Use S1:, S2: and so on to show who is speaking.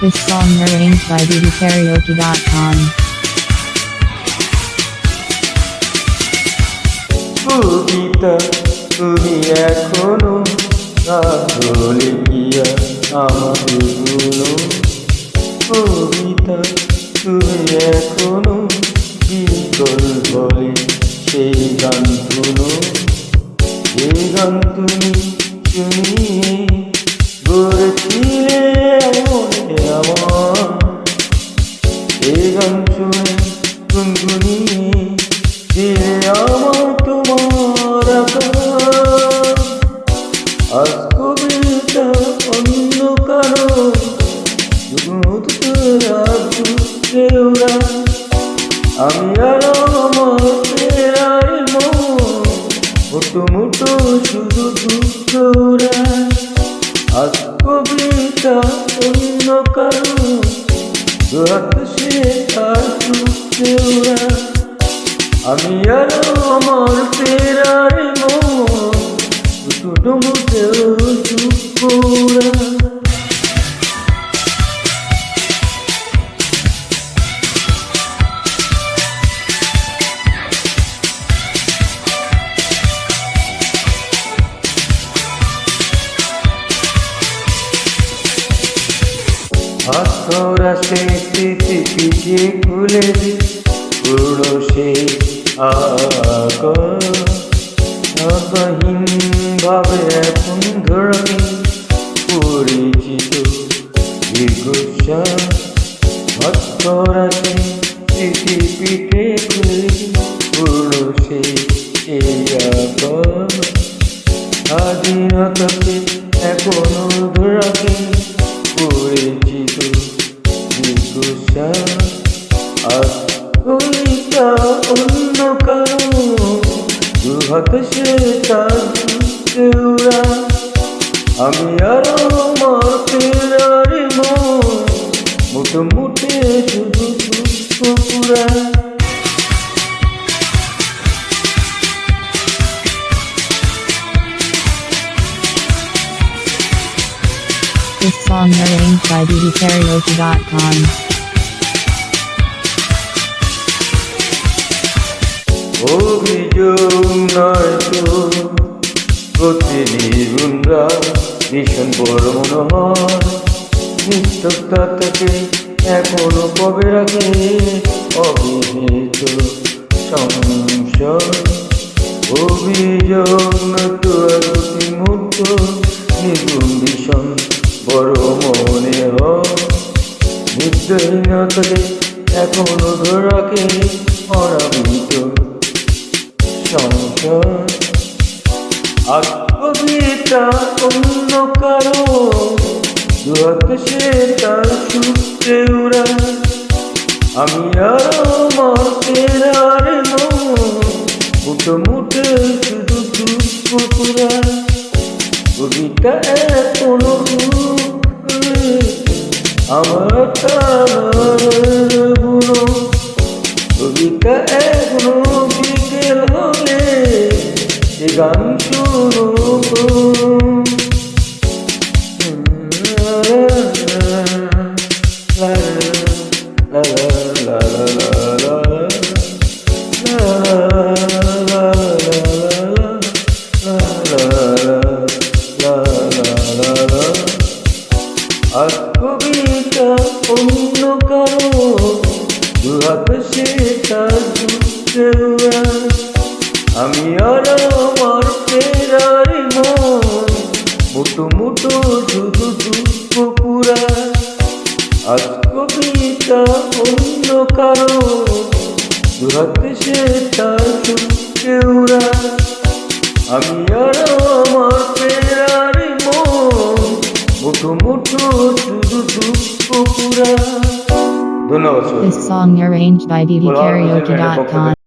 S1: This song arranged by bbkaraoke.com.
S2: কবিতা তুমি এখনও রাখলে গিয়া আমাকে গুলো কবিতা তুমি এখনও বিকল বলে সেই গান শুনো এই গান তুমি শুনিয়ে আমি আর মন মুটো মুটো শুধু দুঃখ আজ কবিতা অন্য কারও সে তার সুখে আমি আমার ফেরার মন দুটো মুখেও দুঃখ ওরা হাতরা সে স্মৃতি পিছিয়ে খুলে দি পুরো সে আগহীন ভাবে এখন ধরে পরিচিত বিগুসা হাতরা সে স্মৃতি পিঠে খুলে দি পুরো সে আগ স্বাধীনতাকে এখনও ধরাকে পরিচিত বিকুষা আর অন্য কারও। দুহাত সে তার আমি আর ফেরার মন মুঠো মুঠে শুধু পুরা
S1: This song arranged by bbkaraoke.com.
S2: অভিযোগ নয় তো প্রতিনিগুণরা ভীষণ বড় নিস্তব্ধতা থেকে এখনও কবে রাখে অভিযোগ একটি মুহূর্ত নিগুণ ভীষণ। বড় মনে হয় এখনও ধরাকে অনাবিত সংসার। আত্মবিতা অন্য কারও, দুহাত তার সূত্রে উড়া আমি আর আমার তেরার মুঠো মুঠে শুধু দুঃখ পুরা কবিতা আমার তার বুনো কবিতা এখনও বিকেল হলে এ গান শুনো আর কবিতা অন্য কারও। দুহাত তার আমি আর আমার ফেরার মন মুটো মুটো শুধু দুঃখ পুরা আজ কবিতা অন্য কারও। দুহাত সে তার দুঃখে ওরা। আমি আর আমার
S1: This song arranged by bbkaraoke.com.